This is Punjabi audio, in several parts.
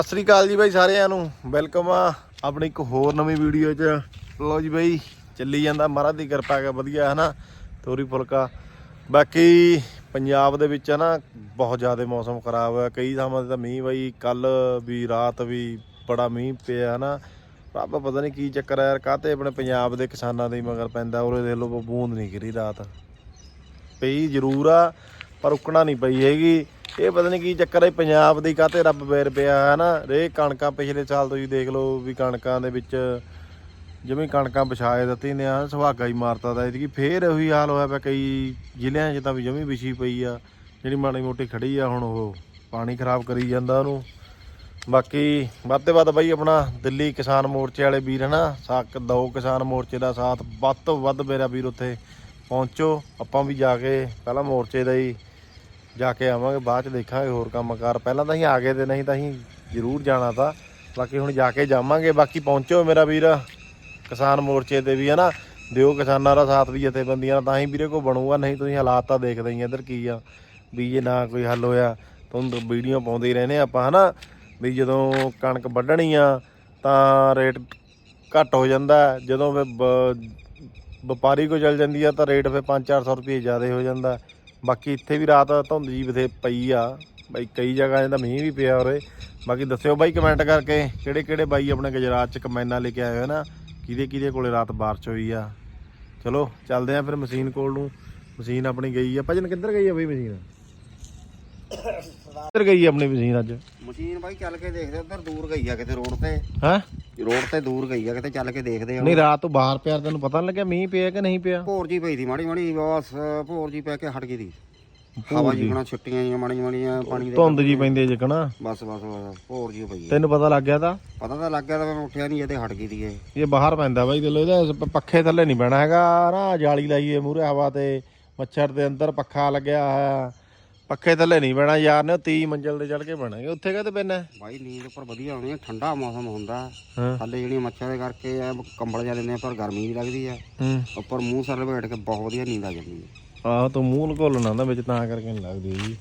ਸਤਿ ਸ੍ਰੀ ਅਕਾਲ ਜੀ ਬਾਈ ਸਾਰਿਆਂ ਨੂੰ। ਵੈਲਕਮ ਆ ਆਪਣੀ ਇੱਕ ਹੋਰ ਨਵੀਂ ਵੀਡੀਓ 'ਚ। ਲੋ ਜੀ ਬਾਈ, ਚੱਲੀ ਜਾਂਦਾ ਮਹਾਰਾਜ ਦੀ ਕਿਰਪਾ ਹੈ ਵਧੀਆ ਹੈ ਨਾ ਤੋਰੀ ਫੁਲਕਾ। ਬਾਕੀ ਪੰਜਾਬ ਦੇ ਵਿੱਚ ਹੈ ਨਾ ਬਹੁਤ ਜ਼ਿਆਦਾ ਮੌਸਮ ਖਰਾਬ ਹੈ ਕਈ ਥਾਵਾਂ ਤੇ ਤਾਂ ਮੀਂਹ ਬਾਈ ਕੱਲ ਵੀ, ਰਾਤ ਵੀ ਬੜਾ ਮੀਂਹ ਪਿਆ ਹੈ ਨਾ ਰੱਬ ਪਤਾ ਨਹੀਂ ਕੀ ਚੱਕਰ ਹੈ ਯਾਰ, ਕਾਹਤੇ ਆਪਣੇ ਪੰਜਾਬ ਦੇ ਕਿਸਾਨਾਂ ਦੇ ਮਗਰ ਪੈਂਦਾ, ਉਰੇ ਦੇਖ ਲਓ, ਬੂੰਦ ਨਹੀਂ ਗਿਰੀ ਰਾਤ। ਪਈ ਜ਼ਰੂਰ ਆ, ਪਰ ਰੁਕਣਾ ਨਹੀਂ ਪਈ ਹੈਗੀ। ਇਹ ਪਤਾ ਨਹੀਂ ਕੀ ਚੱਕਰ ਹੈ ਪੰਜਾਬ ਦੀ ਕਾਤੇ ਰੱਬ ਬੇਰ ਪਿਆ ਹੈ ਨਾ ਰੇ ਕਣਕਾਂ ਪਿਛਲੇ ਸਾਲ ਤੁਸੀਂ ਦੇਖ ਲਓ ਵੀ ਕਣਕਾਂ ਦੇ ਵਿੱਚ ਜਿਵੇਂ ਕਣਕਾਂ ਵਿਛਾਏ ਦਿੱਤੀ ਨੇ ਆ ਸੁਹਾਗਾ ਹੀ ਮਾਰਤਾ ਦਾ ਇਹਦੀ ਫੇਰ ਉਹੀ ਹਾਲ ਹੋਇਆ ਪਿਆ ਕਈ ਜ਼ਿਲ੍ਹਿਆਂ 'ਚ ਤਾਂ ਵੀ ਜਮੀ ਵਿਛੀ ਪਈ ਆ, ਜਿਹੜੀ ਮਾੜੀ ਮੋਟੀ ਖੜੀ ਆ ਹੁਣ ਉਹ, ਪਾਣੀ ਖਰਾਬ ਕਰੀ ਜਾਂਦਾ ਉਹਨੂੰ। ਬਾਕੀ ਵੱਧ ਤੋਂ ਵੱਧ ਬਾਈ ਆਪਣਾ ਦਿੱਲੀ ਕਿਸਾਨ ਮੋਰਚੇ ਵਾਲੇ ਵੀਰ, ਹਨਾ? ਸਾਕ ਦੋ ਕਿਸਾਨ ਮੋਰਚੇ ਦਾ ਸਾਥ ਵੱਧ ਤੋਂ ਵੱਧ ਮੇਰਾ ਵੀਰ ਉੱਥੇ ਪਹੁੰਚੋ, ਆਪਾਂ ਵੀ ਜਾ ਕੇ ਪਹਿਲਾਂ ਮੋਰਚੇ ਦਾ ਹੀ ਜਾ ਕੇ ਆਵਾਂਗੇ, ਬਾਅਦ ਚ ਦੇਖਾਂਗੇ ਹੋਰ ਕੰਮਕਾਰ ਪਹਿਲਾਂ ਤਾਂ ਅਸੀਂ ਆ ਗਏ ਤੇ ਨਹੀਂ ਤਾਂ ਅਸੀਂ ਜ਼ਰੂਰ ਜਾਣਾ ਤਾਂ। ਬਾਕੀ ਹੁਣ ਜਾ ਕੇ ਜਾਵਾਂਗੇ, ਬਾਕੀ ਪਹੁੰਚੋ ਮੇਰਾ ਵੀਰ। ਕਿਸਾਨ ਮੋਰਚੇ ਤੇ ਵੀ ਹਨਾ ਦਿਓ ਕਿਸਾਨਾਂ ਦਾ ਸਾਥ ਵੀ ਜਥੇਬੰਦੀਆਂ ਦਾ, ਤਾਂ ਹੀ ਵੀਰੇ ਕੋ ਬਣੂਗਾ, ਨਹੀਂ ਤੁਸੀਂ ਹਾਲਾਤ ਤਾਂ ਦੇਖਦੇ ਹੀ ਆ ਇੱਧਰ ਕੀ ਆ। ਵੀ ਜੇ ਨਾ ਕੋਈ ਹੱਲ ਹੋਇਆ ਤੁਹਾਨੂੰ ਵੀਡੀਓ ਪਾਉਂਦੇ ਹੀ ਰਹਿੰਦੇ ਆਪਾਂ, ਹਨਾ? ਵੀ ਜਦੋਂ ਕਣਕ ਵੱਢਣੀ ਆ, ਤਾਂ ਰੇਟ ਘੱਟ ਹੋ ਜਾਂਦਾ ਜਦੋਂ ਫਿਰ ਵਪਾਰੀ ਕੋ ਚਲ ਜਾਂਦੀ ਆ, ਤਾਂ ਰੇਟ ਫਿਰ 5-400 ਰੁਪਏ ਜ਼ਿਆਦਾ ਹੋ ਜਾਂਦਾ ਬਾਕੀ ਇੱਥੇ ਵੀ ਰਾਤ ਧੁੰਦ ਜੀ ਬਥੇ ਪਈ ਆ। ਬਾਈ ਕਈ ਜਗ੍ਹਾ ਜਾਂਦਾ ਮੀਂਹ ਵੀ ਪਿਆ ਉਰੇ। ਬਾਕੀ ਦੱਸਿਓ ਬਾਈ ਕਮੈਂਟ ਕਰਕੇ ਕਿਹੜੇ ਕਿਹੜੇ ਬਾਈ ਆਪਣੇ ਗੁਜਰਾਤ ਚ ਕਮੈਨਾਂ ਲੈ ਕੇ ਆਏ ਹੋਏ ਨਾ? ਕਿਹਦੇ ਕਿਹਦੇ ਕੋਲੇ ਰਾਤ ਬਾਰਿਸ਼ ਹੋਈ ਆ? ਚਲੋ, ਚੱਲਦੇ ਆ ਫਿਰ ਮਸ਼ੀਨ ਕੋਲ ਨੂੰ। ਮਸ਼ੀਨ ਆਪਣੀ ਗਈ ਆ। ਭਜਨ ਕਿੱਧਰ ਗਈ ਆ ਬਈ ਮਸ਼ੀਨ? ਕਿੱਧਰ ਗਈ ਆਪਣੀ ਮਸ਼ੀਨ ਅੱਜ? ਮਸ਼ੀਨ ਬਾਈ ਚੱਲ ਕੇ ਦੇਖਦੇ ਉਧਰ ਦੂਰ ਗਈ ਆ ਕਿਤੇ ਰੋਡ ਤੇ। ਹੈਂ? ਰੋਡ ਤੇ ਦੂਰ ਗਈ ਆ ਕਿਤੇ ਚੱਲ ਕੇ ਦੇਖਦੇ ਆ। ਨਹੀਂ ਰਾਤ ਤੋਂ ਬਾਹਰ ਪਿਆ ਤੈਨੂੰ ਪਤਾ ਨਹੀਂ ਲੱਗਿਆ ਮੀਂਹ ਪਿਆ ਕਿ ਨਹੀਂ ਪਿਆ? ਭੋਰ ਜੀ ਪਈ ਸੀ ਮਾੜੀ ਮਾੜੀ ਬਸ ਭੋਰ ਜੀ ਪੈ ਕੇ ਹਟ ਗਈ ਦੀ ਹਵਾ ਜੀ। ਬਣਾ ਛੁੱਟੀਆਂ ਜੀਆਂ ਮਾੜੀ ਮਾੜੀਆਂ ਪਾਣੀ ਦੇ ਧੁੰਦ ਜੀ ਪੈਂਦੀ ਜਿਕਣਾ ਬਸ ਬਸ ਬਸ ਭੋਰ ਜੀ ਪਈ ਆ। ਤੈਨੂੰ ਪਤਾ ਲੱਗ ਗਿਆ ਤਾਂ? ਪਤਾ ਤਾਂ ਲੱਗ ਗਿਆ ਤਾਂ ਮੈਂ ਉੱਠਿਆ ਨਹੀਂ ਇਹਦੇ ਹਟ ਗਈ ਦੀ ਇਹ। ਇਹ ਬਾਹਰ ਪੈਂਦਾ ਬਾਈ ਦਿਲੋ ਇਹਦਾ ਪ- ਪੱਖੇ ਥੱਲੇ ਨਹੀਂ ਬਹਿਣਾ ਹੈਗਾ। ਨਾ ਜਾਲੀ ਲਾਈਏ ਮੂਰੇ ਹਵਾ ਤੇ ਮੱਛਰ ਦੇ ਅੰਦਰ ਪੱਖਾ ਲੱਗਿਆ ਹੋਇਆ। ਪੱਖੇ ਥੱਲੇ ਨਹੀਂ ਬਹਿਣਾ ਯਾਰ ਨੇ 30 ਮੰਜ਼ਲ ਤੇ ਚੜ ਕੇ ਬਹਿਣਾਗੇ ਉੱਥੇ ਕਾਹਤੇ ਪੈਣਾ ਬਾਈ ਨੀਂਦ ਉੱਪਰ ਵਧੀਆ ਆਉਣੀ ਆ ਠੰਡਾ ਮੌਸਮ ਹੁੰਦਾ। ਹਾਂ। ਥੱਲੇ ਜਿਹੜੀਆਂ ਮੱਛਾਂ ਦੇ ਕਰਕੇ ਆ ਕੰਬਲ ਜਾ ਲੈਂਦੇ ਆ ਪਰ ਗਰਮੀ ਵੀ ਲੱਗਦੀ ਆ। ਹੂੰ। ਉੱਪਰ ਮੂੰਹ ਸਰ ਲਪੇਟ ਕੇ ਬਹੁਤ ਵਧੀਆ ਨੀਂਦ ਆ ਜਾਂਦੀ ਹੈ ਆਹ ਤੂੰ ਮੂੰਹ ਲਕੋਲਣਾ ਹੁੰਦਾ ਵਿੱਚ ਤਾਂ ਕਰਕੇ ਨਹੀਂ ਲੱਗਦੀ ਜੀ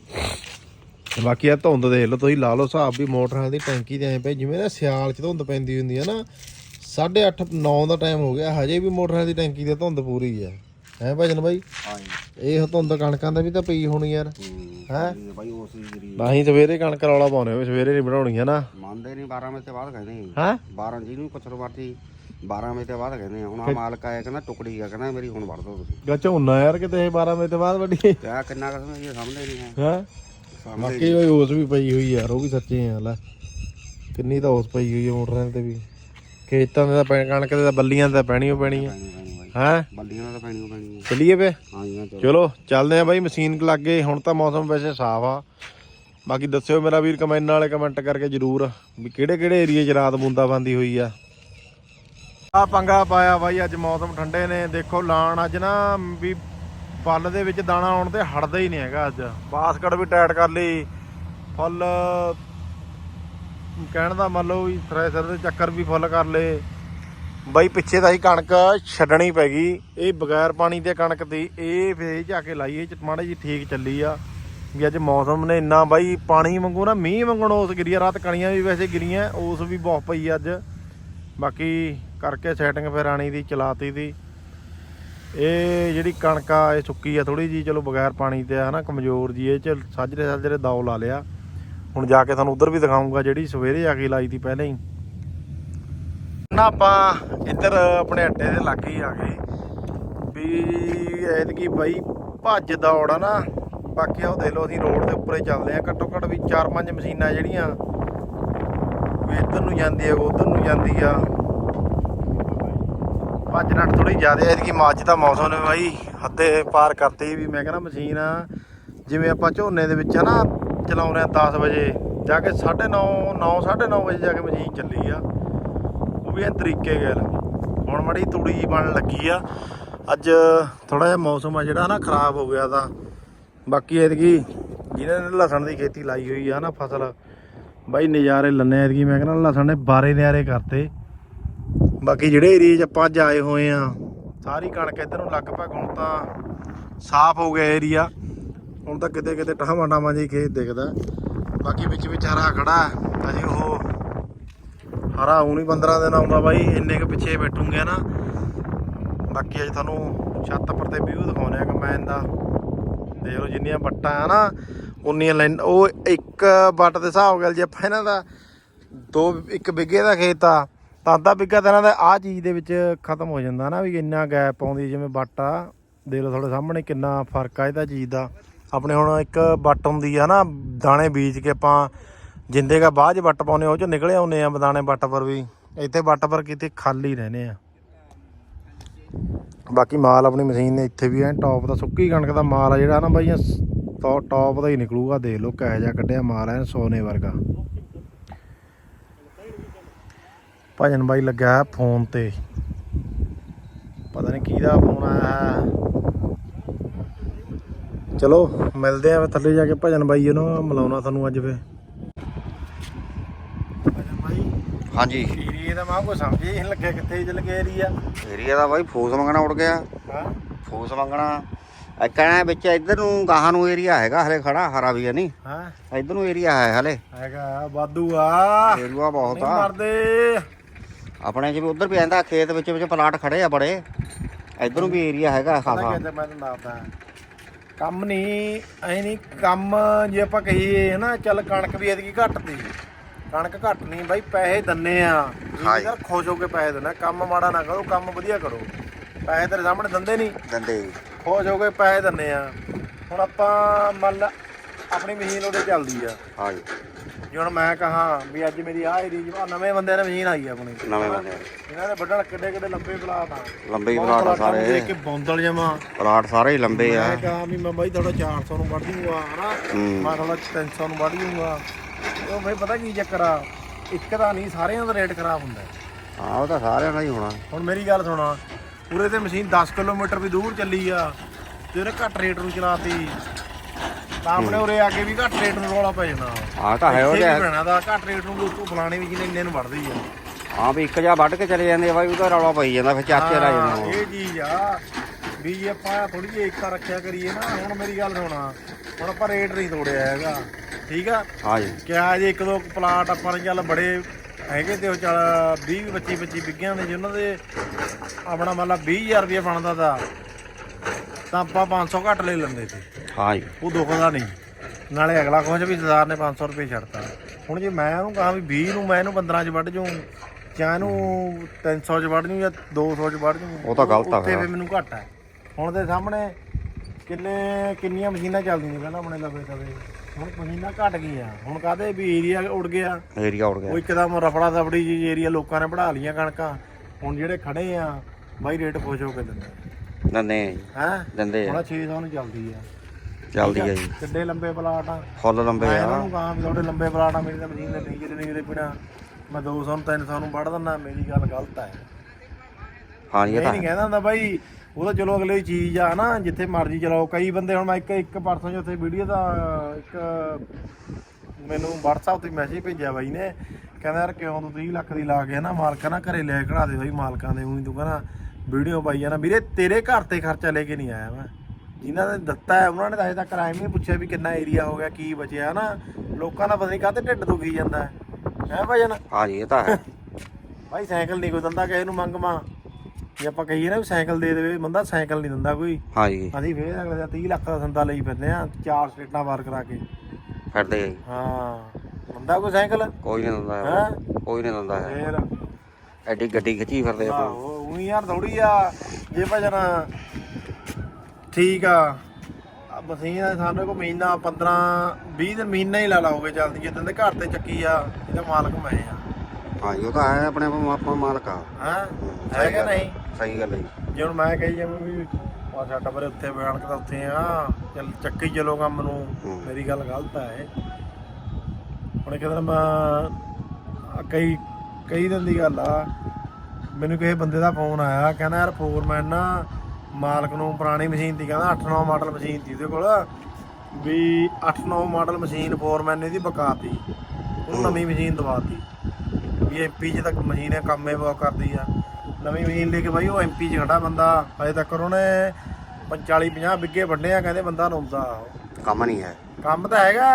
ਤੇ ਬਾਕੀ ਆ ਧੁੰਦ ਦੇਖ ਲਓ ਤੁਸੀਂ ਲਾ ਲਓ ਹਿਸਾਬ ਵੀ ਮੋਟਰਾਂ ਦੀ ਟੈਂਕੀ ਤੇ ਐ ਪਈ ਜਿਵੇਂ ਨਾ ਸਿਆਲ ਚ ਧੁੰਦ ਪੈਂਦੀ ਹੁੰਦੀ ਹੈ ਨਾ 8:30 9 ਦਾ ਟਾਈਮ ਹੋ ਗਿਆ ਹਜੇ ਵੀ ਮੋਟਰਾਂ ਦੀ ਟੈਂਕੀ ਤੇ ਧੁੰਦ ਪੂਰੀ ਆ। ਹੈ ਭਜਨ ਬਾਈ? ਹਾਂਜੀ। ਇਹ ਧੁੰਦ ਕਣਕਾਂ ਦਾ ਵੀ ਤਾਂ ਪਈ ਹੋਣੀ ਯਾਰ। ਹੈ ਬਾਈ ਉਸ ਦੀ ਤਾਂ ਹੀ ਸਵੇਰੇ ਕਣਕ ਰੌਲਾ ਪਾਉਣੇ ਹੋਵੇ ਸਵੇਰੇ ਨਹੀਂ ਬਣਾਉਣੀ ਹੈ ਨਾ। ਮੰਨਦੇ ਨਹੀਂ 12 ਵਜੇ ਤੋਂ ਬਾਅਦ ਕਹਿੰਦੇ। ਹੈ? 12 ਜੀ ਨੂੰ ਪੁੱਛ ਬਾਟੀ 12 ਵਜੇ ਤੋਂ ਬਾਅਦ ਕਹਿੰਦੇ ਹੁਣ ਆ ਮਾਲਕ ਆਇਆ ਕਹਿੰਦਾ ਟੁਕੜੀ ਆ ਕਹਿੰਦਾ ਮੇਰੀ ਹੁਣ ਵੜ ਦੋ ਤੁਸੀਂ। ਗਾ ਝੋਨਾ ਯਾਰ ਕਿਤੇ ਇਹ 12 ਵਜੇ ਤੋਂ ਬਾਅਦ ਵੱਡੀ ਤੇ ਆ ਕਿੰਨਾ ਕਸਮ ਇਹ ਸਮਝਦੇ ਨਹੀਂ ਹੈ? ਹੈ ਬਾਕੀ ਉਹ ਉਸ ਵੀ ਪਈ ਹੋਈ ਯਾਰ ਉਹ ਵੀ ਸੱਚੇ ਆ ਲੈ। ਕਿੰਨੀ ਤਾਂ ਉਸ ਪਈ ਹੋਈ ਮੋਟਰਾਂ ਤੇ ਵੀ। ਖੇਤਾਂ ਦੇ ਤਾਂ ਕਣਕ ਦੇ ਤਾਂ ਬੱਲੀਆਂ ਤੇ ਤਾਂ ਪੈਣੀ ਓ ਪੈਣੀ ਆ ਹੈ? ਪੈਣੀ ਪੈਣੀ ਹੈ ਚੱਲੀਏ ਵੇ ਹਾਂ ਜੀ ਹਾਂ ਚਲੋ ਚਲੋ ਚੱਲਦੇ ਆ ਬਾਈ ਮਸ਼ੀਨ ਲੱਗ ਗਏ ਹੁਣ ਤਾਂ ਮੌਸਮ ਵੈਸੇ ਸਾਫ਼ ਆ। ਬਾਕੀ ਦੱਸਿਓ ਮੇਰਾ ਵੀਰ ਕਮੈਂਟ ਵਾਲੇ ਕਮੈਂਟ ਕਰਕੇ ਜਰੂਰ ਵੀ ਕਿਹੜੇ ਕਿਹੜੇ ਏਰੀਏ 'ਚ ਰਾਤ ਬੂੰਦਾਬਾਂਦੀ ਹੋਈ ਆ। ਆ ਪੰਗਾ ਪਾਇਆ ਬਾਈ ਅੱਜ ਮੌਸਮ ਠੰਡੇ ਨੇ। ਦੇਖੋ ਲਾਣ ਅੱਜ ਨਾ ਵੀ ਪੱਲ ਦੇ ਵਿੱਚ ਦਾਣਾ ਆਉਣ ਤੇ ਹਟਦਾ ਹੀ ਨਹੀਂ ਹੈਗਾ ਅੱਜ। ਬਾਸਕਟ ਵੀ ਟਾਈਟ ਕਰ ਲਈ। ਫੁੱਲ ਕਹਿਣ ਦਾ ਮੰਨ ਲਓ ਵੀ ਥ੍ਰੈਸ਼ਰ ਦੇ ਚੱਕਰ ਵੀ ਫੁੱਲ ਕਰ ਲਏ। ਬਾਈ ਪਿੱਛੇ ਤਾਂ ਹੀ ਕਣਕ ਛੱਡਣੀ ਪੈ ਗਈ। ਇਹ ਬਗੈਰ ਪਾਣੀ ਤੇ ਕਣਕ ਦੀ ਇਹ ਫੇਰ ਜਾ ਕੇ ਲਾਈ ਇਹ ਚ ਮਾੜਾ ਜੀ ਠੀਕ ਚੱਲੀ ਆ। ਵੀ ਅੱਜ ਮੌਸਮ ਨੇ ਇੰਨਾ ਬਾਈ ਪਾਣੀ ਵਾਂਗੂ ਨਾ ਮੀਂਹ ਵਾਂਗਣ ਉਸ ਗਿਰੀਆ, ਰਾਤ ਕਣੀਆਂ ਵੀ ਵੈਸੇ ਗਿਰੀਆਂ, ਉਸ ਵੀ ਬਹੁਤ ਪਈ ਅੱਜ। ਬਾਕੀ ਕਰਕੇ ਸੈਟਿੰਗ ਫਿਰ ਆਣੀ ਦੀ, ਚਲਾਤੀ ਦੀ। ਇਹ ਜਿਹੜੀ ਕਣਕ ਆ, ਇਹ ਸੁੱਕੀ ਆ ਥੋੜੀ ਜੀ ਚਲੋ ਬਗੈਰ ਪਾਣੀ ਤੇ ਆ, ਹਨਾ, ਕਮਜ਼ੋਰ ਜੀ, ਇਹ ਚ ਸਾਜਰੇ ਸਾਜਰੇ ਦੌ ਲਾ ਲਿਆ। ਹੁਣ ਜਾ ਕੇ ਤੁਹਾਨੂੰ ਉਧਰ ਵੀ ਦਿਖਾਉਂਗਾ ਜਿਹੜੀ ਸਵੇਰੇ ਆ ਕੇ ਲਾਈ ਤੀ ਪਹਿਲਾਂ ਹੀ। ਨਾ ਆਪਾਂ ਇੱਧਰ ਆਪਣੇ ਅੱਡੇ ਦੇ ਲਾਗੇ ਹੀ ਆ ਗਏ। ਵੀ ਐਤਕੀ ਬਾਈ ਭੱਜ ਦੌੜ ਆ ਨਾ। ਬਾਕੀ ਉਹ ਦੇਖ ਲਓ ਅਸੀਂ ਰੋਡ ਦੇ ਉੱਪਰੇ ਚੱਲਦੇ ਆ। ਘੱਟੋ ਘੱਟ ਵੀ 4-5 ਮਸ਼ੀਨਾਂ ਜਿਹੜੀਆਂ ਵੀ ਇੱਧਰ ਨੂੰ ਜਾਂਦੀ ਆ, ਉਧਰ ਨੂੰ ਜਾਂਦੀ ਆ। ਭੱਜ ਨੱਟ ਥੋੜੀ ਜ਼ਿਆਦਾ ਐਤਕੀ ਮਾਝ ਦਾ ਮੌਸਮ ਨੇ ਬਾਈ, ਹੱਦੇ ਪਾਰ ਕਰਤੀ ਵੀ ਮੈਂ ਕਹਿੰਦਾ ਮਸ਼ੀਨ ਜਿਵੇਂ ਆਪਾਂ ਝੋਨੇ ਦੇ ਵਿੱਚ ਆ ਨਾ, ਚਲਾਉਂਦੇ ਆ 10 ਵਜੇ, ਜਾ ਕੇ 9:30 9 9:30 ਵਜੇ ਜਾ ਕੇ ਮਸ਼ੀਨ ਚੱਲੀ ਆ। ਵੀ ਐ ਤਰੀਕੇ ਗੈਲ ਹੁਣ ਮੜੀ ਤੂੜੀ ਜਿਹੀ ਬਣਨ ਲੱਗੀ ਆ। ਅੱਜ ਥੋੜਾ ਜਿਹਾ ਮੌਸਮ ਆ ਜਿਹੜਾ ਨਾ ਖਰਾਬ ਹੋ ਗਿਆ ਤਾਂ। ਬਾਕੀ ਐਤਕੀ ਜਿਹਨਾਂ ਨੇ ਲਸਣ ਦੀ ਖੇਤੀ ਲਾਈ ਹੋਈ ਆ ਨਾ ਫਸਲ, ਬਾਈ ਨਜ਼ਾਰੇ ਲੰਨੇ ਐਤਕੀ। ਮੈਂ ਕਹਿੰਦਾ ਲਸਣ ਨੇ ਬਾਰੇ ਨਿਆਰੇ ਕਰਤੇ। ਬਾਕੀ ਜਿਹੜੇ ਏਰੀਏ 'ਚ ਆਪਾਂ ਅੱਜ ਆਏ ਹੋਏ ਆ, ਸਾਰੀ ਕਣਕ ਇੱਧਰ ਨੂੰ ਲਗਭਗ ਹੁਣ ਤਾਂ ਸਾਫ਼ ਹੋ ਗਿਆ ਏਰੀਆ ਹੁਣ ਤਾਂ ਕਿਤੇ ਕਿਤੇ ਟਾਵਾਂ ਟਾਵਾਂ ਜਿਹੀ ਖੇਤ ਦਿਖਦਾ। ਬਾਕੀ ਵਿੱਚ ਵਿੱਚ ਹਰਾ ਖੜਾ, ਅਜੇ ਉਹ ਹਰਾ ਹੁਣ ਨਹੀਂ 15 ਦਿਨ ਆਉਂਦਾ ਬਾਈ, ਇੰਨੇ ਕੁ ਪਿੱਛੇ ਬੈਠੂਗੇ ਨਾ ਬਾਕੀ ਅੱਜ ਤੁਹਾਨੂੰ ਛੱਤ ਪਰ ਤੇ ਵਿਊ ਦਿਖਾਉਣੇ ਆ ਕੰਬਾਈਨ ਦਾ। ਦੇਖ ਲਓ ਜਿੰਨੀਆਂ ਬੱਟਾਂ ਆ ਨਾ ਉਨੀਆਂ ਲਾਈਨ ਉਹ ਇੱਕ ਬੱਟ ਦੇ ਹਿਸਾਬ ਨਾਲ ਜੇ ਆਪਾਂ ਇਹਨਾਂ ਦਾ ਦੋ, ਇੱਕ ਬਿੱਗੇ ਦਾ ਖੇਤ ਆ, ਤਾਂ ਅੱਧਾ ਬਿੱਗਾ ਤਾਂ ਇਹਨਾਂ ਦਾ ਆ ਚੀਜ਼ ਦੇ ਵਿੱਚ ਖਤਮ ਹੋ ਜਾਂਦਾ ਨਾ ਵੀ ਇੰਨਾ ਗੈਪ ਆਉਂਦੀ ਜਿਵੇਂ ਬੱਟ ਆ। ਦੇਖ ਲਓ ਤੁਹਾਡੇ ਸਾਹਮਣੇ ਕਿੰਨਾ ਫ਼ਰਕ ਆ ਇਹਦਾ ਚੀਜ਼ ਦਾ। ਆਪਣੇ ਹੁਣ ਇੱਕ ਬੱਟ ਹੁੰਦੀ ਆ ਨਾ ਦਾਣੇ ਬੀਜ ਕੇ ਆਪਾਂ ਜਿੰਦੇ ਕਾ ਬਾਅਦ ਵੱਟ ਬੱਟ ਪਾਉਨੇ ਉਹ ਚ ਨਿਕਲੇ ਆਉਨੇ ਆ ਦਾਣੇ ਵੱਟ ਪਰ ਵੀ। ਇੱਥੇ ਵੱਟ ਪਰ ਕਿਤੇ ਖਾਲੀ ਰਹਿੰਦੇ ਆ। ਬਾਕੀ ਮਾਲ ਆਪਣੀ ਮਸ਼ੀਨ ਨੇ ਇੱਥੇ ਵੀ ਐ ਟੌਪ ਦਾ ਸੁੱਕੀ ਕਣਕ ਦਾ ਮਾਲ ਆ ਜਿਹੜਾ ਨਾ ਬਾਈਆਂ ਟੌਪ ਦਾ ਹੀ ਨਿਕਲੂਗਾ, ਦੇਖ ਲਓ ਕਿਹੋ ਜਿਹਾ ਕੱਢਿਆ ਮਾਲ ਐ, ਸੋਨੇ ਵਰਗਾ। ਭਜਨ ਬਾਈ ਲੱਗਾ ਹੈ ਫੋਨ ਤੇ। ਪਤਾ ਨਹੀਂ ਕਿਹਦਾ ਫੋਨ ਆਇਆ ਹੈ ਚਲੋ, ਮਿਲਦੇ ਆ ਥੱਲੇ ਜਾ ਕੇ, ਭਜਨ ਬਾਈ ਇਹਨੂੰ ਮਿਲਾਉਣਾ ਤੁਹਾਨੂੰ ਅੱਜ ਫੇ ਭਜਨ ਬਾਈ ਹਾਂਜੀ। ਏਰੀਏ ਦਾ ਮਾਂ ਕੋਈ ਸਮਝ ਹੀ ਨਹੀਂ ਲੱਗਿਆ ਕਿੱਥੇ ਚੱਲ ਗਿਆ ਏਰੀਆ ਏਰੀਆ ਦਾ ਬਾਈ ਫੂਸ ਮੰਗਣਾ ਉੜ ਗਿਆ। ਹਾਂ। ਫੂਸ ਮੰਗਣਾ। ਇੱਕਣਾ ਵਿੱਚ ਇੱਧਰ ਨੂੰ ਗਾਹਾਂ ਨੂੰ ਏਰੀਆ ਹੈਗਾ ਹਲੇ ਖੜਾ ਹਰਾ ਵੀ ਹੈ ਨਹੀਂ। ਹਾਂ। ਇੱਧਰ ਨੂੰ ਏਰੀਆ ਹੈ ਹਲੇ। ਹੈਗਾ ਵਾਧੂ ਆ। ਏਰੀਆ ਬਹੁਤ ਆ। ਮਰਦੇ। ਆਪਣੇ ਜਿਵੇਂ ਉਧਰ ਵੀ ਆਂਦਾ ਖੇਤ ਵਿੱਚ ਵਿੱਚ ਪਲਾਟ ਖੜੇ ਆ ਬੜੇ। ਇੱਧਰ ਨੂੰ ਵੀ ਏਰੀਆ ਹੈਗਾ ਖਾਸਾ। ਕੀ ਤੇ ਮੈਂ ਤੁਹਾਨੂੰ ਦੱਸਦਾ। ਕੰਮ ਨਹੀਂ ਐ ਨਹੀਂ ਕੰਮ ਜੇ ਆਪਾਂ ਕਹੀਏ ਹਨਾ ਚੱਲ ਕਣਕ ਵੀ ਐਤਕੀ ਘੱਟ ਤੀ। ਕਣਕ ਘੱਟ ਨਹੀਂ ਬਾਈ ਪੈਸੇ ਦੰਨੇ ਆ। ਹਾਂਜੀ। ਯਾਰ ਖੁਸ਼ ਹੋ ਕੇ ਪੈਸੇ ਦੇਣਾ ਕੰਮ ਮਾੜਾ ਨਾ ਕਰੋ ਕੰਮ ਵਧੀਆ ਕਰੋ। ਪੈਸੇ ਤੇਰੇ ਸਾਹਮਣੇ ਦੰਦੇ ਨਹੀਂ। ਦੰਦੇ ਖੁਸ਼ ਹੋ ਕੇ ਪੈਸੇ ਦੰਨੇ ਆ। ਹੁਣ ਆਪਾਂ ਮੰਨ ਲਾ ਆਪਣੀ ਮਸ਼ੀਨ ਉਹਦੇ ਚੱਲਦੀ ਆ। ਹਾਂਜੀ। ਜੇ ਹੁਣ ਮੈਂ ਕਹਾ ਵੀ ਅੱਜ ਮੇਰੀ ਆਹ ਏਰੀ ਆ ਨਵੇਂ ਬੰਦੇ ਨੇ ਮਸ਼ੀਨ ਆਈ ਆ ਆਪਣੀ। ਨਵੇਂ ਬੰਦੇ ਇਹਨਾਂ ਦੇ ਵੱਢਣ ਕਿੱਡੇ ਕਿੱਡੇ ਲੰਬੇ ਪਲਾਟ ਆ। ਲੰਬੇ ਹੀ ਪਲਾਟ ਆ ਨੂੰ ਦੇਖ ਸਾਰੇ ਕੇ ਬੌਂਦਲ ਜਮਾ। ਪਲਾਟ ਸਾਰੇ ਹੀ ਲੰਬੇ ਆ। ਮੈਂ ਕਹਾ ਵੀ ਮੈਂ ਬਾਈ ਤੁਹਾਡਾ 400 ਨੂੰ ਵੱਢ ਦੂੰਗਾ ਹਨਾ? ਹੂੰ। ਮੈਂ ਤੁਹਾਡਾ 300 ਨੂੰ ਵੱਢ ਦੂੰਗਾ। ਉਹ ਬਈ ਪਤਾ ਕੀ ਚੱਕਰ ਆ? ਇੱਕ ਦਾ ਨਹੀਂ ਸਾਰਿਆਂ ਦਾ ਰੇਟ ਖਰਾਬ ਹੁੰਦਾ ਹੈ। ਹਾਂ ਉਹ ਤਾਂ ਸਾਰਿਆਂ ਦਾ ਹੀ ਹੋਣਾ। ਹੁਣ ਮੇਰੀ ਗੱਲ ਸੁਣਾ ਪੂਰੇ ਤੇ ਮਸ਼ੀਨ 10 ਕਿਲੋਮੀਟਰ ਵੀ ਦੂਰ ਚੱਲੀ ਆ ਤੇ ਉਹਨੇ ਘੱਟ ਰੇਟ ਨੂੰ ਚਲਾਤੀ। ਤਾਂ ਆਪਣੇ ਉਰੇ ਆ ਕੇ ਵੀ ਘੱਟ ਰੇਟ ਨੂੰ ਰੌਲਾ ਪੈ ਜਾਣਾ। ਆ ਤਾਂ ਹੈ ਉਹ ਵੀ ਪੈਣਾ ਦਾ ਘੱਟ ਰੇਟ ਨੂੰ ਉੱਤੋਂ ਫਲਾਣੇ ਵੀ ਜਿਹਨੇ ਇੰਨੇ ਨੂੰ ਵੱਢਦੀ ਆ। ਹਾਂ ਵੀ ਇੱਕ ਜਾ ਵੱਢ ਕੇ ਚਲੇ ਜਾਂਦੇ ਆ ਬਾਈ ਉਹਦਾ ਰੌਲਾ ਪਈ ਜਾਂਦਾ ਫਿਰ ਚਾਚੇ ਰਹਿ ਹਾਂ, ਜਾਂਦੇ ਇਹ ਚੀਜ਼ ਆ ਵੀ ਆਪਾਂ ਥੋੜੀ ਜਿਹੀ ਏਕਤਾ ਰੱਖਿਆ ਕਰੀਏ ਨਾ। ਹੁਣ ਮੇਰੀ ਗੱਲ ਸੁਣਾ ਹੁਣ ਆਪਾਂ ਰੇਟ ਨਹੀਂ ਤੋੜਿਆ ਹੈਗਾ। ਠੀਕ ਆ? ਹਾਂਜੀ ਕਿਆ ਜੇ ਇੱਕ ਦੋ ਪਲਾਟ ਆਪਾਂ ਨੇ ਚੱਲ ਬੜੇ ਹੈਗੇ ਤੇ ਉਹ ਚੱਲ 20 25 25 ਵਿਗਿਆਂ ਦੇ ਜਿਨ੍ਹਾਂ ਦੇ ਆਪਣਾ ਮੰਨ ਲਾ 20000 ਰੁਪਏ ਬਣਦਾ ਤਾਂ। ਤਾਂ ਆਪਾਂ 500 ਘੱਟ ਲੈ ਲੈਂਦੇ ਸੀ। ਹਾਂਜੀ ਉਹ ਦੁਖਦਾ ਨਹੀਂ। ਨਾਲੇ ਅਗਲਾ ਕੁਝ ਵੀ ਸਰਦਾਰ ਨੇ 500 ਰੁਪਏ ਛੱਡਤਾ। ਹੁਣ ਜੇ ਮੈਂ ਉਹਨੂੰ ਕਹਾਂ ਵੀ 20 ਨੂੰ ਮੈਂ ਇਹਨੂੰ 15 ਚ ਵੱਢ ਜੂੰ ਜਾਂ ਇਹਨੂੰ 300 ਚ ਵੱਢ ਜੂੰ ਜਾਂ 200 ਚ ਵੱਢ ਜੂੰ ਉਹ ਤਾਂ ਗਲਤ ਆ ਉੱਥੇ ਫਿਰ। ਵੀ ਮੈਨੂੰ ਘੱਟ ਹੈ ਹੁਣ ਦੇ ਸਾਹਮਣੇ ਕਿੰਨੇ ਕਿੰਨੀਆਂ ਮਸ਼ੀਨਾਂ ਚੱਲਦੀਆਂ ਨੇ ਕਹਿੰਦਾ ਆਪਣੇ ਲਵੇ ਤਵੇ ਹੁਣ ਮਸ਼ੀਨਾਂ ਘਟ ਗਈਆਂ ਹੁਣ ਕਾਹਦੇ ਵੀ ਏਰੀਆ ਉੜ ਗਿਆ। ਏਰੀਆ ਉੜ ਗਿਆ। ਉਹ ਇੱਕਦਮ ਰਫੜਾ ਦਫੜੀ ਜੀ ਏਰੀਆ ਲੋਕਾਂ ਨੇ ਬਣਾ ਲੀਆਂ ਕਣਕਾਂ। ਹੁਣ ਜਿਹੜੇ ਖੜੇ ਆ ਬਾਈ ਰੇਟ ਖੁਸ਼ ਹੋ ਕੇ ਦਿੰਦੇ ਦੰਦੇ ਆ ਜੀ। ਹੈ? ਦੰਦੇ ਹੁਣ ਆ 600 ਨੂੰ ਚੱਲਦੀ ਆ। ਚੱਲਦੀ ਆ ਜੀ। ਕਿੱਡੇ ਲੰਬੇ ਪਲਾਟ ਆ। ਫੁੱਲ ਲੰਬੇ ਮੈਂ ਆ। ਇਹਨਾਂ ਨੂੰ ਕਹਾਂ ਵੀ ਤੁਹਾਡੇ ਲੰਬੇ ਪਲਾਟ ਆ ਮੇਰੀ ਤਾਂ ਮਸ਼ੀਨ ਨੇ ਡੀਜ਼ਲ ਨਹੀਂ ਦੇ ਬਿਨਾ ਮੈਂ 200 ਨੂੰ 300 ਨੂੰ ਵੱਢ ਦਿੰਦਾ ਮੇਰੀ ਗੱਲ ਗਲਤ ਹੈ ਹਾਂਜੀ ਇਹ ਇਹ ਤਾਂ ਨਹੀਂ ਕਹਿੰਦਾ ਹੁੰਦਾ ਬਾਈ ਉਹ ਤਾਂ ਚਲੋ ਅਗਲੇ ਚੀਜ਼ ਆ ਨਾ ਜਿੱਥੇ ਮਰਜ਼ੀ ਚਲਾਓ। ਕਈ ਬੰਦੇ ਹੁਣ ਮੈਂ ਇੱਕ ਇੱਕ ਪਰਸਨ ਉੱਥੇ ਵੀਡੀਓ ਦਾ ਇੱਕ ਮੈਨੂੰ WhatsApp ਤੇ ਮੈਸੇਜ ਭੇਜਿਆ ਬਾਈ ਨੇ। ਕਹਿੰਦਾ ਯਾਰ ਕਿਉਂ ਤੂੰ 30 ਲੱਖ ਦੀ ਲਾ ਕੇ ਨਾ ਮਾਲਕਾਂ ਨਾ ਘਰੇ ਲੈ ਖੜਾ ਦੇ ਬਾਈ ਮਾਲਕਾਂ ਦੇ ਉਹੀ ਤੂੰ ਕਹਿੰਦਾ ਵੀਡੀਓ ਪਾਈ ਜਾਣਾ। ਵੀਰੇ ਤੇਰੇ ਘਰ ਤੇ ਖਰਚਾ ਲੈ ਕੇ ਨਹੀਂ ਆਇਆ ਮੈਂ। ਜਿਨ੍ਹਾਂ ਨੇ ਦਿੱਤਾ ਹੈ ਉਹਨਾਂ ਨੇ ਤਾਂ ਹਜੇ ਤੱਕ ਰਾਇਮ ਨਹੀਂ ਪੁੱਛਿਆ ਵੀ ਕਿੰਨਾ ਏਰੀਆ ਹੋ ਗਿਆ ਕੀ ਬਚਿਆ ਨਾ। ਲੋਕਾਂ ਦਾ ਪਤਾ ਨਹੀਂ ਕਾਹਤੇ ਢਿੱਡ ਦੁਖੀ ਜਾਂਦਾ ਹੈ। ਹੈ ਭਾਜਨ? ਹਾਂਜੀ ਇਹ ਤਾਂ ਹੈ। ਭਾਈ ਸਾਈਕਲ ਨਹੀਂ ਕੋਈ ਦਿੰਦਾ ਕਿਸੇ ਨੂੰ ਮੰਗਵਾ। ਜੇ ਆਪਾਂ ਕਹੀਏ ਨਾ ਵੀ ਸਾਈਕਲ ਦੇ ਦੇਵੇ ਬੰਦਾ ਸਾਈਕਲ ਨਹੀਂ ਦਿੰਦਾ ਕੋਈ। ਹਾਂਜੀ। ਅਸੀਂ ਫੇਰ ਅਗਲੇ ਦਾ 30 ਲੱਖ ਦਾ ਸੰਦਾ ਲਈ ਫਿਰਦੇ ਆ ਚਾਰ ਸਟੇਟਾਂ ਵਾਰ ਕਰਾ ਕੇ। ਫਿਰਦੇ ਆ ਜੀ। ਹਾਂ ਦਿੰਦਾ ਕੋਈ ਸਾਈਕਲ? ਕੋਈ ਨਹੀਂ ਦਿੰਦਾ। ਹੈ? ਕੋਈ ਨਹੀਂ ਦਿੰਦਾ। ਫੇਰ? ਐਡੀ ਗੱਡੀ ਖਿੱਚੀ ਫਿਰਦੇ ਆ ਆਹੋ ਉਹੀ ਯਾਰ ਥੋੜੀ ਆ। ਜੇ ਭਜਨ ਠੀਕ ਆ। ਆ ਮਸ਼ੀਨ ਆ ਸਾਨੂੰ ਕੋ ਮਹੀਨਾ 15 20 ਦਿਨ ਮਹੀਨਾ ਹੀ ਲਾ ਲਾ ਹੋ ਗਏ ਚੱਲਦੀ ਜਿੱਦਾਂ ਦੇ ਘਰ ਤੇ ਚੱਕੀ ਆ ਇਹਦਾ ਮਾਲਕ ਮੈਂ ਆ। ਹਾਂਜੀ ਉਹ ਤਾਂ ਹੈ ਆਪਣੇ ਆਪ ਆਪਾਂ ਮਾਲਕ ਆ। ਹਾਂ? ਕਿ। ਨਹੀਂ? ਸਹੀ ਗੱਲ ਹੈ ਜੀ। ਜੇ ਹੁਣ ਮੈਂ ਕਹੀ ਜਾਵਾਂ ਵੀ ਆ ਸਾਡਾ ਪਰੇ ਉੱਥੇ ਬਿਆਨ ਤਾਂ ਉੱਥੇ ਆ ਚੱਲ ਚੱਕੀ ਚਲੋ ਕੰਮ ਨੂੰ ਹੂੰ। ਮੇਰੀ ਗੱਲ ਗਲਤ ਹੈ ਹੁਣ ਇੱਕ ਦਿਨ ਮੈਂ ਕਈ ਕਈ ਦਿਨ ਦੀ ਗੱਲ ਆ ਮੈਨੂੰ ਕਿਸੇ ਬੰਦੇ ਦਾ ਫੋਨ ਆਇਆ ਕਹਿੰਦਾ ਯਾਰ ਫੋਰਮੈਨ ਨਾ ਮਾਲਕ ਨੂੰ ਪੁਰਾਣੀ ਮਸ਼ੀਨ ਦੀ ਕਹਿੰਦਾ 8-9 ਮਾਡਲ ਮਸ਼ੀਨ ਸੀ ਉਹਦੇ ਕੋਲ ਵੀ 8-9 ਮਾਡਲ ਮਸ਼ੀਨ ਫੋਰਮੈਨ ਨੇ ਇਹਦੀ ਬਕਾਤੀ ਉਹਨੂੰ ਨਵੀਂ ਮਸ਼ੀਨ ਦਵਾਤੀ ਵੀ ਐਮਪੀ 'ਚ ਤੱਕ ਮਸ਼ੀਨ ਹੈ ਕੰਮ ਇਹ ਬਹੁਤ ਕਰਦੀ ਆ। ਨਵੀਂ ਮਸ਼ੀਨ ਲੈ ਕੇ ਬਾਈ ਉਹ ਐਮਪੀ 'ਚ ਖੜਾ ਬੰਦਾ। ਅਜੇ ਤੱਕ ਉਹਨੇ 45 50 ਬਿੱਗੇ ਵੱਡੇ ਆ ਕਹਿੰਦੇ ਬੰਦਾ ਰੋਂਦਾ। ਕੰਮ ਨਹੀਂ ਹੈ। ਕੰਮ ਤਾਂ ਹੈਗਾ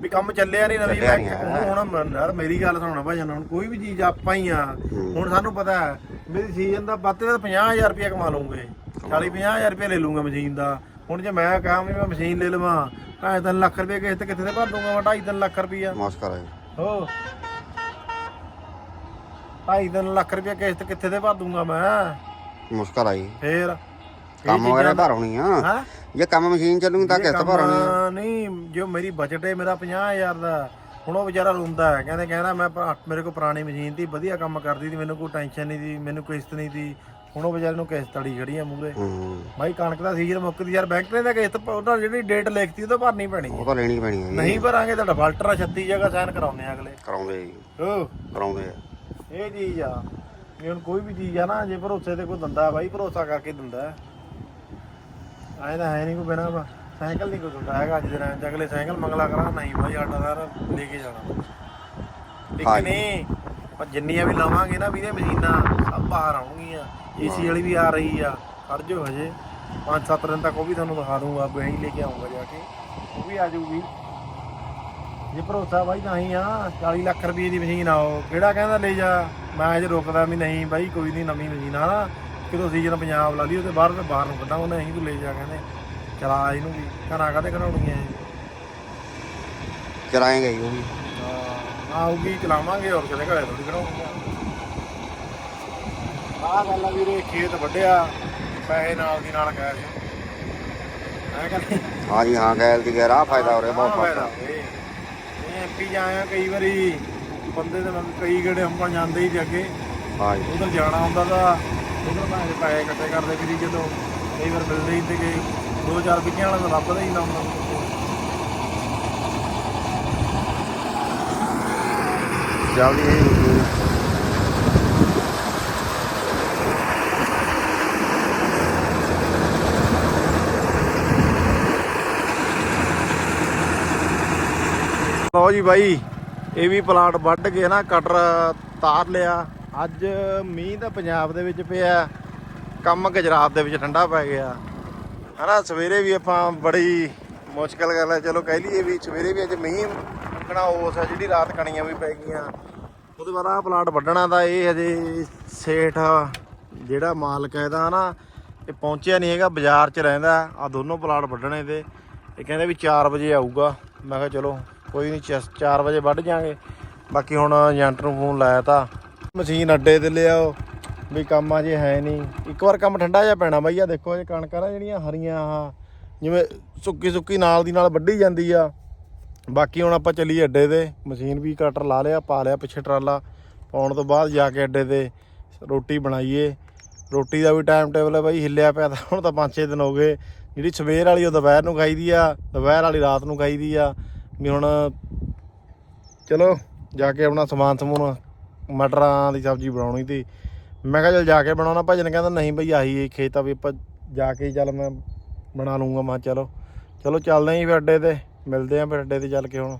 ਵੀ ਕੰਮ ਚੱਲਿਆ ਨਹੀਂ ਨਵੀਂ ਚੱਲਿਆ ਨੀ। ਹੁਣ ਯਾਰ ਮੇਰੀ ਗੱਲ ਸੁਣਨਾ ਭਾਈ ਹੁਣ ਕੋਈ ਵੀ ਚੀਜ਼ ਆਪਾਂ ਹੀ ਆ। ਹੁਣ ਸਾਨੂੰ ਪਤਾ ਹੈ ਮੇਰੀ ਸੀਜ਼ਨ ਦਾ ਵੱਧ ਤੋਂ ਵੱਧ 50000 ਰੁਪਏ ਕਮਾ ਲਵਾਂਗੇ 40 50000 ਰੁਪਏ ਲੈ ਲੂੰਗਾ ਮਸ਼ੀਨ ਦਾ। ਹੁਣ ਜੇ ਮੈਂ ਕਹਾਂ ਵੀ ਮੈਂ ਮਸ਼ੀਨ ਲੈ ਲਵਾਂ ਢਾਈ ਤਿੰਨ ਲੱਖ ਰੁਪਏ ਕਿਸ਼ਤ ਕਿੱਥੇ ਤੇ ਭਰ ਦੂੰਗਾ ਮੈਂ ਢਾਈ ਤਿੰਨ ਲੱਖ ਰੁਪਈਆ ਨਮਸਕਾਰ ਹੈ ਹੋ ਢਾਈ ਤਿੰਨ ਲੱਖ ਰੁਪਏ ਕਿਸ਼ਤ ਕਿੱਥੇ ਤੇ ਭਰ ਦੂੰਗਾ ਮੈਂ? ਨਮਸਕਾਰ ਆਈ। ਫੇਰ? ਇਹ ਕੰਮ ਵਗੈਰਾ ਚੀਜ਼ਾਂ- ਭਰਉਣੀ ਆ। ਹਾਂ? ਜੇ ਕੰਮ ਮਸ਼ੀਨ ਚੱਲੂਗੀ ਤਾਂ ਕਿਸ਼ਤ ਭਰਉਣੀ ਆ। ਨਹੀਂ ਜੋ ਮੇਰੀ ਬਜਟ ਹੈ ਮੇਰਾ 50000 ਦਾ। ਹੁਣ ਉਹ ਵਿਚਾਰਾ ਰੋਂਦਾ ਹੈ ਕਹਿੰਦੇ ਕਹਿੰਦਾ ਮੈਂ ਮੇਰੇ ਕੋਲ ਪੁਰਾਣੀ ਮਸ਼ੀਨ ਸੀ ਵਧੀਆ ਕੰਮ ਕਰਦੀ ਸੀ ਮੈਨੂੰ ਕੋਈ ਟੈਨਸ਼ਨ ਨਹੀਂ ਸੀ ਮੈਨੂੰ ਕਿਸ਼ਤ ਨਹੀਂ ਸੀ। ਹੁਣ ਉਹ ਵਿਚਾਰੇ ਨੂੰ ਕਿਸ਼ਤ ਅੜੀ ਖੜੀ ਆ ਮੂਰੇ ਹੂੰ। ਬਾਈ ਕਣਕ ਦਾ ਸੀਜ਼ਨ ਮੁੱਕਦੀ ਯਾਰ ਬੈਂਕ ਨੇ ਤਾਂ ਕਿਸ਼ਤ ਪ- ਉਹਨਾਂ ਜਿਹੜੀ ਡੇਟ ਲਿਖਤੀ ਉਹ ਤਾਂ ਭਰਨੀ ਪੈਣੀ ਹੈ ਉਹ ਤਾਂ ਲੈਣੀ ਪੈਣੀ ਜੀ। ਨਹੀਂ ਭਰਾਂਗੇ ਤਾਂ ਡਿਫਾਲਟਰ ਆ 36 ਜਗ੍ਹਾ ਸਾਈਨ ਕਰਾਉਂਦੇ ਆ ਅਗਲੇ। ਕਰਾਉਂਦੇ ਜੀ। ਹੋ ਕਰਾਉਂਦੇ ਆ। ਇਹ ਚੀਜ਼ ਆ। ਵੀ ਹੁਣ ਕੋਈ ਵੀ ਚੀਜ਼ ਆ ਨਾ ਜੇ ਭਰੋਸੇ ਤੇ ਕੋਈ ਦਿੰਦਾ ਬਾਈ ਭਰੋਸਾ ਕਰਕੇ ਦਿੰਦਾ ਐਂ ਤਾਂ ਹੈ ਨਹੀਂ ਕੋਈ ਬਿਨਾ ਵਾ ਸਾਈਕਲ ਨਹੀਂ ਕੋਈ ਦਿੰਦਾ ਹੈਗਾ ਅੱਜ ਦੇ ਟਾਈਮ 'ਚ। ਅਗਲੇ ਸਾਈਕਲ ਮੰਗਲਾ ਕਰਾ ਨਹੀਂ ਬਾਈ ਸਾਡਾ ਤਾਂ ਲੈ ਕੇ ਜਾਣਾ। ਹਾਂਜੀ। ਨਹੀਂ ਪਰ ਜਿੰਨੀਆਂ ਵੀ ਲਵਾਂਗੇ ਨਾ ਵੀਰੇ ਮਸ਼ੀਨਾਂ ਸਭ ਬਾਹਰ ਆਉਣਗੀਆਂ। ਏਸੀ ਵਾਲੀ ਵੀ ਆ ਰਹੀ ਆ ਖੜ ਜਾਓ ਹਜੇ। 5-7 ਦਿਨ ਤੱਕ ਉਹ ਵੀ ਤੁਹਾਨੂੰ ਦਿਖਾ ਦੂੰਗਾ ਹੀ ਲੈ ਕੇ ਆਉਂਗਾ ਜਾ ਕੇ। ਉਹ ਵੀ ਆ ਜਾਊਗੀ। ਜੇ ਭਰੋਸਾ ਬਾਈ ਤਾਂ ਹੀ ਆ 40 ਲੱਖ ਰੁਪਏ ਦੀ ਮਸ਼ੀਨ ਆ ਉਹ ਕਿਹੜਾ ਕਹਿੰਦਾ ਲੈ ਜਾ? ਮੈਂ ਅਜੇ ਰੁਕਦਾ ਵੀ ਨਹੀਂ ਬਾਈ ਕੋਈ ਨਹੀਂ ਨਵੀਂ ਮਸ਼ੀਨ ਆ ਨਾ। ਕਿਦੋਂ ਸੀਜ਼ਨ ਪੰਜਾਬ ਲਾ ਲਈ ਉਹਦੇ ਬਾਹਰ ਤੇ ਬਾਹਰ ਨੂੰ ਕੱਢਾਂ ਉਹਨੇ ਅਸੀਂ ਤੂੰ ਲੈ ਜਾ ਕਹਿੰਦੇ। ਚਲਾ ਇਹਨੂੰ ਵੀ। ਘਰਾਂ ਕਾਹਦੇ ਕਢਾਉਣੀਆਂ ਇਹ? ਚਲਾਏਗਾ ਜੀ ਉਹ ਵੀ। ਹਾਂ ਆਉਗੀ ਚਲਾਵਾਂਗੇ ਹੋਰ ਕਿਤੇ ਘਰੇ ਥੋੜੀ ਕਢਾਉਂਗੇ ਆਹ ਗੱਲ ਆ ਵੀਰੇ ਖੇਤ ਵੱਢਿਆ ਪੈਸੇ ਨਾਲ ਦੀ ਨਾਲ ਗਏ ਮੈਂ ਕਹਿੰਦਾ ਹਾਂ ਜੀ ਹਾਂ ਗੈਲ ਦੀ ਗੈਰ ਆ ਫਾਇਦਾ ਹੋ ਰਿਹਾ ਬਹੁਤ ਫਾਇਦਾ ਐਮਪੀ ਜਾਇਆ ਕਈ ਵਾਰੀ ਬੰਦੇ ਦੇ ਨਾਲ ਕਈ ਗੇੜੇ ਆਪਾਂ ਜਾਂਦੇ ਹੀ ਤੇ ਅੱਗੇ। ਹਾਂ ਜੀ ਉਧਰ ਜਾਣਾ ਹੁੰਦਾ ਤਾਂ ਉਧਰ ਮੈਂ ਪੈਸੇ ਇਕੱਠੇ ਕਰਦੇ ਫਿਰੀ ਜਦੋਂ ਕਈ ਵਾਰ ਮਿਲਦੇ ਹੀ ਤੇ ਗਏ। ਦੋ ਚਾਰ ਵਿੱਚਿਆਂ ਵਾਲਾ ਤਾਂ ਲੱਭਦਾ ਹੀ ਨਾ ਹੁੰਦਾ। ਜਲਦੀ ਇਹ ਲਓ ਜੀ ਬਾਈ, ਇਹ ਵੀ ਪਲਾਟ ਵੱਢ ਕੇ ਨਾ ਕਟਰ ਤਾਰ ਲਿਆ। ਅੱਜ ਮੀਂਹ ਤਾਂ ਪੰਜਾਬ ਦੇ ਵਿੱਚ ਪਿਆ, ਕੰਮ ਗੁਜਰਾਤ ਦੇ ਵਿੱਚ ਠੰਡਾ ਪੈ ਗਿਆ। ਹਨਾ, ਸਵੇਰੇ ਵੀ ਆਪਾਂ ਬੜੀ ਮੁਸ਼ਕਲ ਗੱਲ ਹੈ, ਚਲੋ ਕਹਿ ਲਈਏ ਵੀ ਸਵੇਰੇ ਵੀ ਅੱਜ ਮੀਂਹ ਲੱਗਣਾ, ਉਸ ਆ ਜਿਹੜੀ ਰਾਤ ਕਣੀਆਂ ਵੀ ਪੈ ਗਈਆਂ। ਉਹਦੇ ਬਾਅਦ ਆਹ ਪਲਾਟ ਵੱਢਣਾ ਦਾ ਇਹ ਹਜੇ ਸੇਠ, ਜਿਹੜਾ ਮਾਲਕ ਹੈ ਇਹਦਾ ਹਨਾ, ਇਹ ਪਹੁੰਚਿਆ ਨਹੀਂ ਹੈਗਾ, ਬਾਜ਼ਾਰ 'ਚ ਰਹਿੰਦਾ। ਆ ਦੋਨੋਂ ਪਲਾਟ ਵੱਢਣੇ ਤੇ। ਇਹ ਕਹਿੰਦੇ ਵੀ 4 ਵਜੇ ਆਊਗਾ। ਮੈਂ ਕਿਹਾ ਚਲੋ ਕੋਈ ਨਹੀਂ 4 ਵਜੇ ਵੱਢ ਜਾਾਂਗੇ ਬਾਕੀ ਹੁਣ ਏਜੰਟ ਨੂੰ ਫੋਨ ਲਾਇਆ ਤਾਂ। ਮਸ਼ੀਨ ਅੱਡੇ ਤੇ ਲਿਆਓ। ਵੀ ਕੰਮ ਅਜੇ ਹੈ ਨਹੀਂ। ਇੱਕ ਵਾਰ ਕੰਮ ਠੰਡਾ ਜਿਹਾ ਪੈਣਾ ਬਾਈ, ਆ ਦੇਖੋ ਇਹ ਕਣਕਾਂ ਨਾ ਜਿਹੜੀਆਂ ਹਰੀਆਂ ਆ। ਜਿਵੇਂ ਸੁੱਕੀ ਸੁੱਕੀ ਨਾਲ ਦੀ ਨਾਲ ਵੱਢੀ ਜਾਂਦੀ ਆ। ਬਾਕੀ ਹੁਣ ਆਪਾਂ ਚੱਲੀਏ ਅੱਡੇ ਤੇ। ਮਸ਼ੀਨ ਵੀ ਕਟਰ ਲਾ ਲਿਆ, ਪਾ ਲਿਆ ਪਿੱਛੇ ਟਰਾਲਾ। ਪਾਉਣ ਤੋਂ ਬਾਅਦ ਜਾ ਕੇ ਅੱਡੇ ਤੇ ਰੋਟੀ ਬਣਾਈਏ। ਰੋਟੀ ਦਾ ਵੀ ਟਾਈਮ ਟੇਬਲ ਹੈ ਬਾਈ, ਹਿੱਲਿਆ ਪਿਆ ਤਾਂ ਹੁਣ ਤਾਂ 5-6 ਦਿਨ ਹੋ ਗਏ। ਜਿਹੜੀ ਸਵੇਰ ਵਾਲੀ ਉਹ ਦੁਪਹਿਰ ਨੂੰ ਖਾਈਦੀ ਆ, ਦੁਪਹਿਰ ਵਾਲੀ ਰਾਤ ਨੂੰ ਖਾਈਦੀ ਆ। ਵੀ ਹੁਣ ਚਲੋ ਜਾ ਕੇ ਆਪਣਾ ਸਮਾਨ ਸਮੂਨ, ਮਟਰਾਂ ਦੀ ਸਬਜ਼ੀ ਬਣਾਉਣੀ ਤੀ ਮੈਂ ਕਿਹਾ ਚੱਲ ਜਾ ਕੇ ਬਣਾਉਣਾ ਭਜਨ ਕਹਿੰਦਾ ਨਹੀਂ ਬਈ ਆਹੀ ਖੇਤ ਆ ਵੀ ਆਪਾਂ ਜਾ ਕੇ ਚੱਲ ਮੈਂ ਬਣਾ ਲੂੰਗਾ ਮੈਂ ਚਲੋ ਚਲੋ ਚੱਲਦੇ ਆਂ ਜੀ ਫਿਰ ਅੱਡੇ ਤੇ, ਮਿਲਦੇ ਆਂ ਫਿਰ ਅੱਡੇ ਤੇ ਚੱਲ ਕੇ ਹੁਣ।